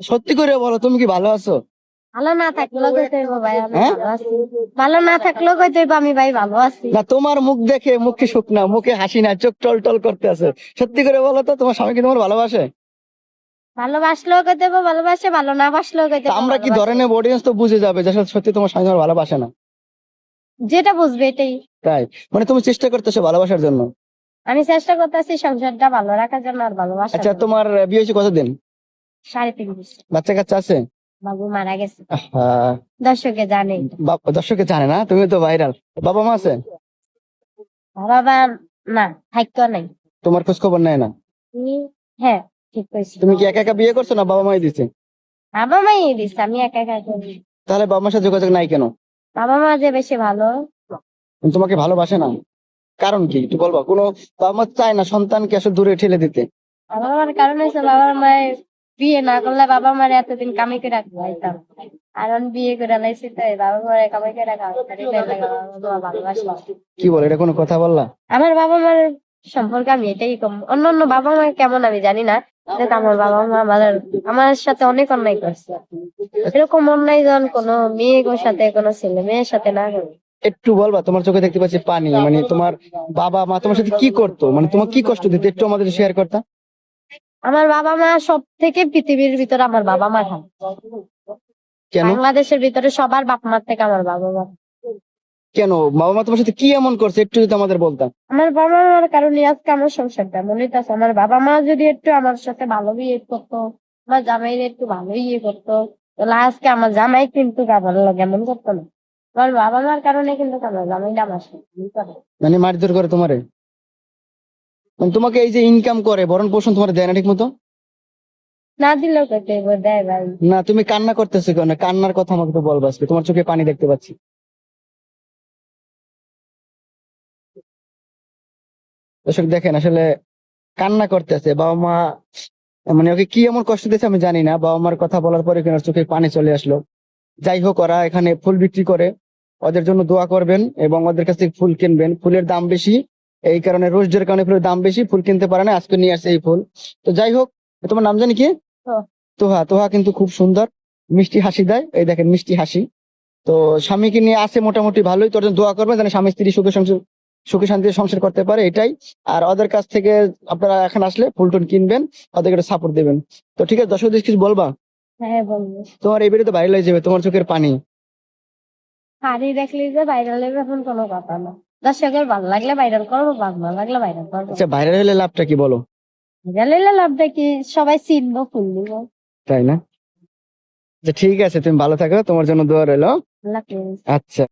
সত্যি করে বলো তুমি কি ভালো আছো? ভালো না থাকলেও কইতে ভাই আমি হ্যাঁ? ভালো আছি। ভালো না থাকলেও কইতে আমি ভাই ভালো আছি। না তোমার মুখ দেখে মুখে সুখ না মুখে হাসি না চোখ টল টল করতে আছে। সত্যি করে বলো তো তোমার স্বামী কি তোমার ভালোবাসে? ভালোবাসলেও কইতে ভালোবাসে ভালো না বাসলেও কইতে আমরা কি। ধরে নেব অডিয়েন্স তো বুঝে যাবে যে আসলে সত্যি তোমার স্বামী তোমার ভালোবাসে না? যেটা বুঝবে এটাই। তাই? মানে তুমি চেষ্টা করতেছো ভালোবাসার জন্য? আমি চেষ্টা করতেছি সংসারটা ভালো রাখার জন্য আর ভালোবাসা আচ্ছা তোমার বিয়ে হয়েছে কতদিন? সাড়ে তিন বছর। বাচ্চা কাচ্চা আছে? বাবু মারা গেছে। দর্শকে জানে। দর্শকে জানে না? তুমি তো ভাইরাল বাবা মা আছে? বাবা না থাকতো নাই। তোমার খোঁজ খবর নেয় না? হ্যাঁ ঠিক কইছি। তুমি কি একা একা বিয়ে করছ না বাবা মাই দিছে? বাবা মাই দিচ্ছে আমি একা একা করি। তাহলে বাবা মার সাথে যোগাযোগ নাই কেন? বাবা মা যে বেশি ভালো। তোমাকে ভালোবাসে না? কারণ কি? একটু বলবা কোনো বাবা মা চায় না সন্তানকে আসলে দূরে ঠেলে দিতে। বাবা মার কারণ হচ্ছে বাবা মায়ের বিয়ে না করলে বাবা মার এতদিন কামে করে পারতাম আর বিয়ে করে লাইছি তো বাবা মার কামে করে রাখা কি বলে এটা কোনো কথা বললা? আমার বাবা মার সম্পর্কে আমি এটাই কম অন্য অন্য বাবা মা কেমন আমি জানি না কিন্তু আমার বাবা মা আমার আমার সাথে অনেক অন্যায় করছে। এরকম অন্যায় যখন কোনো মেয়ের সাথে কোনো ছেলে মেয়ের সাথে না করে একটু বলবা তোমার চোখে দেখতে পাচ্ছি পানি মানে তোমার বাবা মা তোমার সাথে কি করতো? মানে তোমার কি কষ্ট দিত? একটু আমাদের শেয়ার করতা। আমার বাবা মা সব থেকে পৃথিবীর ভিতরে আমার বাবা মা কেন? বাংলাদেশের ভিতরে সবার বাপ মার থেকে আমার বাবা মা। কেন? বাবা মা তোমার সাথে কি এমন করছে? একটু যদি আমাদের বলতা আমার বাবা মার কারণে আজকে আমার সংসারটা মনে হইতাছে আমার বাবা মা যদি একটু আমার সাথে ভালো বিয়ে করতো আমার জামাইয়ের একটু ভালো ইয়ে করতো তাহলে আজকে আমার জামাই কিন্তু আমার লাগে এমন করতো না। আমার বাবা মার কারণে কিন্তু আমার জামাইটা আমার সাথে মানে মারধর করে তোমারে? তোমাকে এই যে ইনকাম করে ভরণ পোষণ তোমার দেয় না ঠিক মতো না দিলেও দেয় ভাই। না তুমি কান্না করতেছো কেন? কান্নার কথা আমাকে তো বলবা আজকে তোমার চোখে পানি দেখতে পাচ্ছি। দর্শক দেখেন আসলে কান্না করতেছে বাবা মা মানে ওকে কি এমন কষ্ট দিয়েছে আমি জানি না বাবা মার কথা বলার পরে কিনা চোখে পানি চলে আসলো। যাই হোক ওরা এখানে ফুল বিক্রি করে ওদের জন্য দোয়া করবেন এবং ওদের কাছ থেকে ফুল কিনবেন। ফুলের দাম বেশি এই কারণে রোজদের কারণে ফুলের দাম বেশি ফুল কিনতে পারে না আজকে নিয়ে আসছে এই ফুল। তো যাই হোক তোমার নাম জানি কি? তোহা। তোহা কিন্তু খুব সুন্দর মিষ্টি হাসি দেয়। এই দেখেন মিষ্টি হাসি। তো স্বামীকে নিয়ে আসে মোটামুটি ভালোই তোর দোয়া করবেন যেন স্বামী স্ত্রী সুখে সংসার সুখে শান্তিতে সংসার করতে পারে এটাই। আর ওদের কাছ থেকে আপনারা এখন আসলে ফুল টুল কিনবেন ওদেরকে একটা সাপোর্ট দেবেন। তো ঠিক আছে দর্শকদের কিছু বলবা? হ্যাঁ তোমার এই ভিডিওতে ভাইরাল হয়ে যাবে তোমার চোখের পানি। শাড়ি দেখলে যে ভাইরাল হবে এখন কোনো কথা না। দর্শকের ভালো লাগলে ভাইরাল করব ভালো লাগলে ভাইরাল করব। আচ্ছা ভাইরাল হলে লাভটা কি বলো? ভাইরাল হলে লাভটা কি? সবাই চিনবো ফুল দিব। তাই না? আচ্ছা ঠিক আছে তুমি ভালো থাকো তোমার জন্য দোয়া রইল। আচ্ছা।